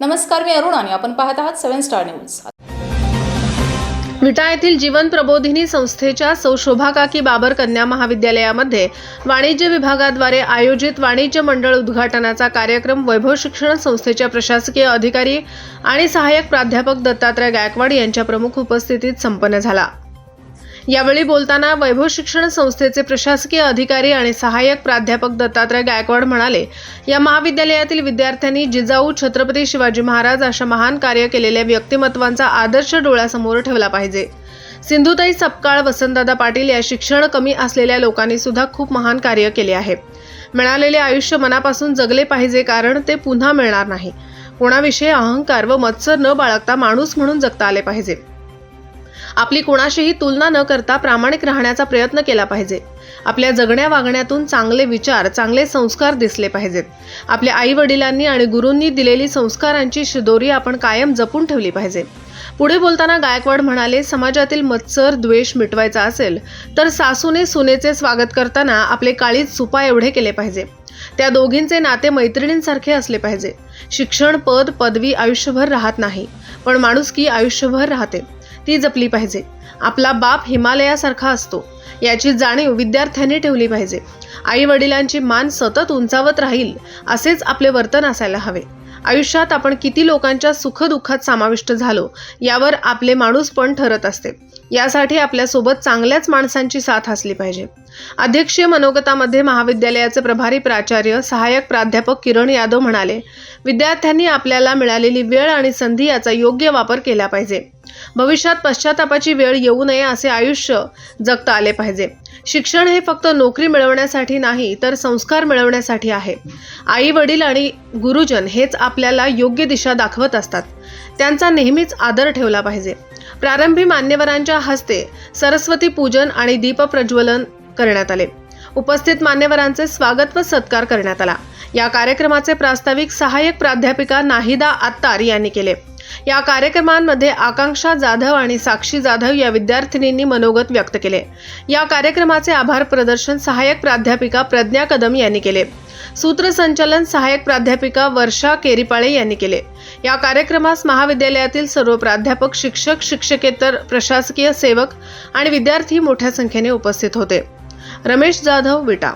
नमस्कार मी अरुण आणि आपण पाहत आहात सेव्हन स्टार न्यूज. विटा येथील जीवन प्रबोधिनी संस्थेच्या सौ शोभाकाकी बाबर कन्या महाविद्यालयामध्ये वाणिज्य विभागाद्वारे आयोजित वाणिज्य मंडळ उद्घाटनाचा कार्यक्रम वैभव शिक्षण संस्थेच्या प्रशासकीय अधिकारी आणि सहाय्यक प्राध्यापक दत्तात्रय गायकवाड यांच्या प्रमुख उपस्थितीत संपन्न झाला. यावेळी बोलताना वैभव शिक्षण संस्थेचे प्रशासकीय अधिकारी आणि सहाय्यक प्राध्यापक दत्तात्रय गायकवाड म्हणाले या महाविद्यालयातील विद्यार्थ्यांनी जिजाऊ छत्रपती शिवाजी महाराज अशा महान कार्य केलेल्या व्यक्तिमत्वांचा आदर्श डोळ्यासमोर ठेवला पाहिजे. सिंधुताई सपकाळ वसंतदादा पाटील या शिक्षण कमी असलेल्या लोकांनी सुद्धा खूप महान कार्य केले आहे. मिळालेले आयुष्य मनापासून जगले पाहिजे कारण ते पुन्हा मिळणार नाही. कोणाविषयी अहंकार व मत्सर न बाळगता माणूस म्हणून जगता आले पाहिजे. आपली कोणाशीही तुलना न करता प्रामाणिक राहण्याचा प्रयत्न केला पाहिजे. आपल्या जगण्या वागण्यातून चांगले विचार चांगले संस्कार दिसले पाहिजेत. आपल्या आई वडिलांनी आणि गुरूंनी दिलेली संस्कारांची शिदोरी आपण कायम जपून ठेवली पाहिजे. पुढे बोलताना गायकवाड म्हणाले समाजातील मत्सर द्वेष मिटवायचा असेल तर सासूने सुनेचे स्वागत करताना आपले काळीज सुपा एवढे केले पाहिजे. त्या दोघींचे नाते मैत्रिणींसारखे असले पाहिजे. शिक्षण पद पदवी आयुष्यभर राहत नाही. पण माणुसकी आयुष्यभर राहते. ती जपली पाहिजे. आपला बाप हिमालयासारखा असतो. याची जाणीव विद्यार्थ्यांनी ठेवली पाहिजे. आई वडिलांची मान सतत उंचावत राहील असेच आपले वर्तन असायला हवे. आयुष्यात आपण किती लोकांच्या सुखदुःखात समाविष्ट झालो यावर आपले माणूस पण ठरत असते. यासाठी आपल्यासोबत चांगल्याच माणसांची साथ असली पाहिजे. अध्यक्षीय मनोगतामध्ये महाविद्यालयाचे प्रभारी प्राचार्य सहाय्यक प्राध्यापक किरण यादव म्हणाले विद्यार्थ्यांनी आपल्याला मिळालेली वेळ आणि संधी याचा योग्य वापर केला पाहिजे. भविष्यात पश्चातापाची वेळ येऊ नये असे आयुष्य जगता आले पाहिजे. शिक्षण हे फक्त नोकरी मिळवण्यासाठी नाही तर संस्कार मिळवण्यासाठी आहे. आई वडील आणि गुरुजन हेच आपल्याला योग्य दिशा दाखवत असतात. त्यांचा नेहमीच आदर ठेवला पाहिजे. प्रारंभी मान्यवरांच्या हस्ते सरस्वती पूजन आणि दीपप्रज्वलन करण्यात आले. उपस्थित मान्यवरांचे स्वागत व सत्कार करण्यात आला. या कार्यक्रमाचे प्रास्ताविक सहाय्यक प्राध्यापिका नाहिदा आत्तार यांनी केले. या कार्यक्रमांमध्ये आकांक्षा जाधव आणि साक्षी जाधव या विद्यार्थिनींनी मनोगत व्यक्त केले. या कार्यक्रमाचे आभार प्रदर्शन सहाय्यक प्राध्यापिका प्रज्ञा कदम यांनी केले. सूत्रसंचालन सहाय्यक प्राध्यापिका वर्षा केरीपाळे यांनी केले. या कार्यक्रमास महाविद्यालयातील सर्व प्राध्यापक शिक्षक शिक्षकेतर प्रशासकीय सेवक आणि विद्यार्थी मोठ्या संख्येने उपस्थित होते. रमेश जाधव विटा.